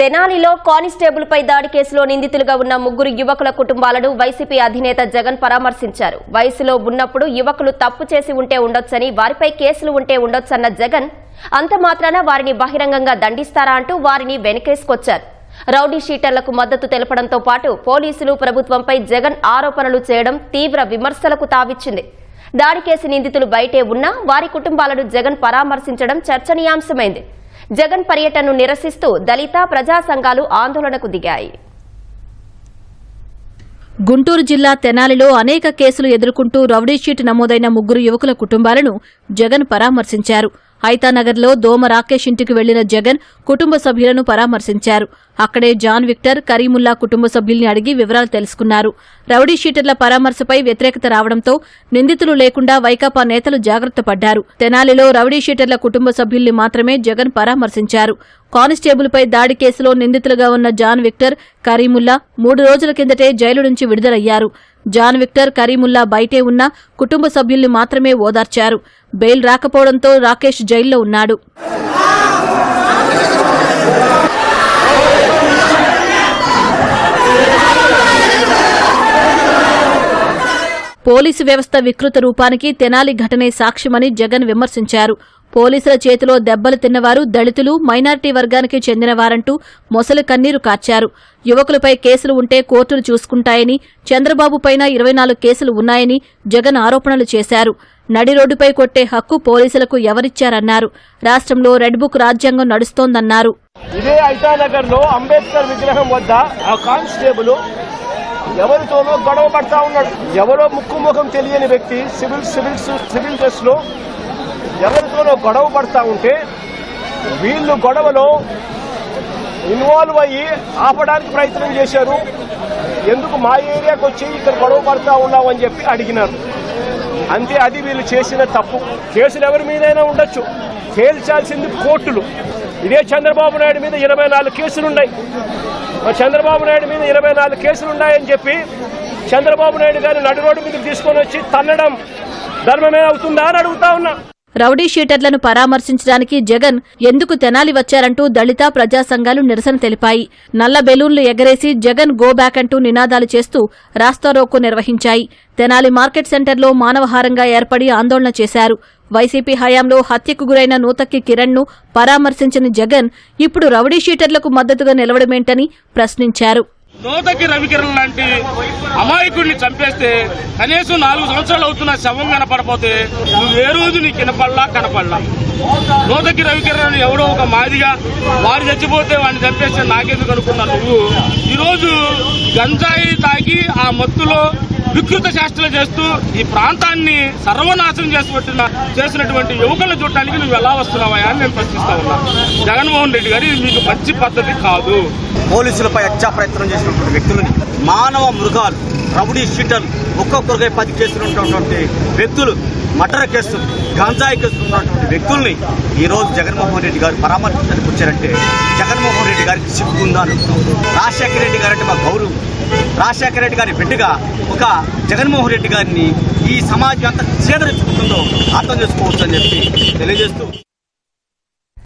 తెనాలిలో కానిస్టేబుల్పై దాడి కేసులో నిందితులుగా ఉన్న ముగ్గురు యువకుల కుటుంబాలను వైసీపీ అధినేత జగన్ పరామర్శించారు. వయసులో ఉన్నప్పుడు యువకులు తప్పు చేసి ఉంటే ఉండొచ్చని వారిపై కేసులు ఉంటే ఉండొచ్చన్న జగన్ అంత మాత్రాన వారిని బహిరంగంగా దండిస్తారా అంటూ వారిని వెనకేసుకొచ్చారు. రౌడీ షీటర్లకు మద్దతు తెలపడంతో పాటు పోలీసులు ప్రభుత్వంపై జగన్ ఆరోపణలు చేయడం తీవ్ర విమర్శలకు తావిచ్చింది. దాడి కేసు నిందితులు బయటే ఉన్నా వారి కుటుంబాలను జగన్ పరామర్శించడం చర్చనీయాంశమైంది. జగన్ పర్యటనను నిరసిస్తూ దళిత ప్రజా సంఘాలు ఆందోళనకు దిగాయి. గుంటూరు జిల్లా తెనాలిలో అనేక కేసులు ఎదుర్కొంటూ రౌడీషీట్ నమోదైన ముగ్గురు యువకుల కుటుంబాలను జగన్ పరామర్శించారు. హైతానగర్లో దోమ రాకేష్ ఇంటికి వెళ్ళిన జగన్ కుటుంబ సభ్యులను పరామర్శించారు. అక్కడే జాన్ విక్టర్ కరీముల్లా కుటుంబ సభ్యుల్ని అడిగి వివరాలు తెలుసుకున్నారు. రౌడీ షీటర్ల పరామర్శపై వ్యతిరేకత రావడంతో నిందితులు లేకుండా వైకాపా నేతలు జాగ్రత్త పడ్డారు. తెనాలిలో రౌడీ షీటర్ల కుటుంబ సభ్యుల్ని మాత్రమే జగన్ పరామర్శించారు. కానిస్టేబుల్పై దాడి కేసులో నిందితులుగా ఉన్న జాన్ విక్టర్ కరీముల్లా మూడు రోజుల కిందటే జైలు నుంచి విడుదలయ్యారు. జాన్ విక్టర్ కరీముల్లా బయటే ఉన్న కుటుంబ సభ్యుల్ని మాత్రమే ఓదార్చారు. బెయిల్ రాకపోవడంతో రాకేష్ జైల్లో ఉన్నాడు. పోలీసు వ్యవస్థ వికృత రూపానికి తెనాలి ఘటనే సాక్ష్యమని జగన్ విమర్శించారు. పోలీసుల చేతిలో దెబ్బలు తిన్నవారు దళితులు మైనారిటీ వర్గానికి చెందినవారంటూ మొసలి కన్నీరు కార్చారు. యువకులపై కేసులు ఉంటే కోర్టులు చూసుకుంటాయని చంద్రబాబు పైన ఇరవై నాలుగు కేసులు ఉన్నాయని జగన్ ఆరోపణలు చేశారు. నడి రోడ్డుపై కొట్టే హక్కు పోలీసులకు ఎవరిచ్చారన్నారు. రాష్ట్రంలో రెడ్ బుక్ రాజ్యాంగం నడుస్తోందన్నారు. ఇదే లో అంబేద్కర్ విగ్రహం వద్ద ఆ కానిస్టేబుల్ ఎవరితోనో గొడవ పడతా ఉన్నాడు. ఎవరో ముక్కు ముఖం తెలియని వ్యక్తి సివిల్ సివిల్ సివిల్ డ్రెస్లో ఎవరితోనో గొడవ పడతా ఉంటే వీళ్ళు గొడవలో ఇన్వాల్వ్ అయ్యి ఆపడానికి ప్రయత్నం చేశారు. ఎందుకు మా ఏరియాకి వచ్చి ఇక్కడ గొడవ పడతా ఉన్నావు అని చెప్పి అడిగినారు. అంతే అది వీళ్ళు చేసిన తప్పు. కేసులు ఎవరి మీదైనా ఉండొచ్చు. తేల్చాల్సింది కోర్టులు. ఇదే చంద్రబాబు నాయుడు మీద ఇరవై నాలుగు కేసులున్నాయి. చంద్రబాబు నాయుడు మీద ఇరవై నాలుగు కేసులు ఉన్నాయని చెప్పి చంద్రబాబు నాయుడు గారిని నడు రోడ్డు మీదకి తీసుకొని వచ్చి తన్నడం ధర్మమే అవుతుందా అని అడుగుతా ఉన్నా. రౌడీ షీటర్లను పరామర్శించడానికి జగన్ ఎందుకు తెనాలి వచ్చారంటూ దళిత ప్రజా సంఘాలు నిరసన తెలిపాయి. నల్ల బెలూన్లు ఎగరేసి జగన్ గో బ్యాక్ అంటూ నినాదాలు చేస్తూ రాస్తారోకో నిర్వహించాయి. తెనాలి మార్కెట్ సెంటర్లో మానవహారంగా ఏర్పడి ఆందోళన చేశారు. వైసీపీ హయాంలో హత్యకు గురైన నూతక్కి కిరణ్ను పరామర్శించిన జగన్ ఇప్పుడు రౌడీ షీటర్లకు మద్దతుగా నిలవడమేంటని ప్రశ్నించారు. నూతకి రవికిరణ్ లాంటి అమాయకుడిని చంపేస్తే కనీసం నాలుగు సంవత్సరాలు అవుతున్న శవం కనపడపోతే నువ్వు ఏ రోజు నీ కనపడలా కనపడలా? నూతకి రవికిరణ్ ఎవడో ఒక మాదిగా వాడు చచ్చిపోతే వాడిని చంపేస్తే నాకెందుకు అనుకున్నా నువ్వు? ఈరోజు గంజాయి తాగి ఆ మత్తులో వికృత చేష్టలు చేస్తూ ఈ ప్రాంతాన్ని సర్వనాశనం చేసినట్టు చేసినటువంటి యువకులను చూడటానికి నువ్వు ఎలా వస్తున్నావా అని నేను ప్రశ్నిస్తా ఉన్నా. జగన్మోహన్ రెడ్డి గారు ఇది మీకు మంచి పద్ధతి కాదు. పోలీసులపై హత్యా ప్రయత్నం చేసినటువంటి వ్యక్తులని మానవ మృగాలు రౌడీ షీటర్లు ఒక్కొక్కరికై పది కేసులు ఉన్నటువంటి వ్యక్తులు మటర కేసులు గంజాయి కేసులు ఉన్నటువంటి వ్యక్తుల్ని ఈ రోజు జగన్మోహన్ రెడ్డి గారు పరామర్శించడానికి వచ్చారంటే జగన్మోహన్ రెడ్డి గారికి సిగ్గుందా అని రాజశేఖర రెడ్డి గారంటే మా గౌరవం. రాజశేఖర రెడ్డి గారి బిడ్డగా ఒక జగన్మోహన్ రెడ్డి గారిని ఈ సమాజం ఎంత చేదరించుకుంటుందో అర్థం చేసుకోవచ్చు అని చెప్పి తెలియజేస్తూ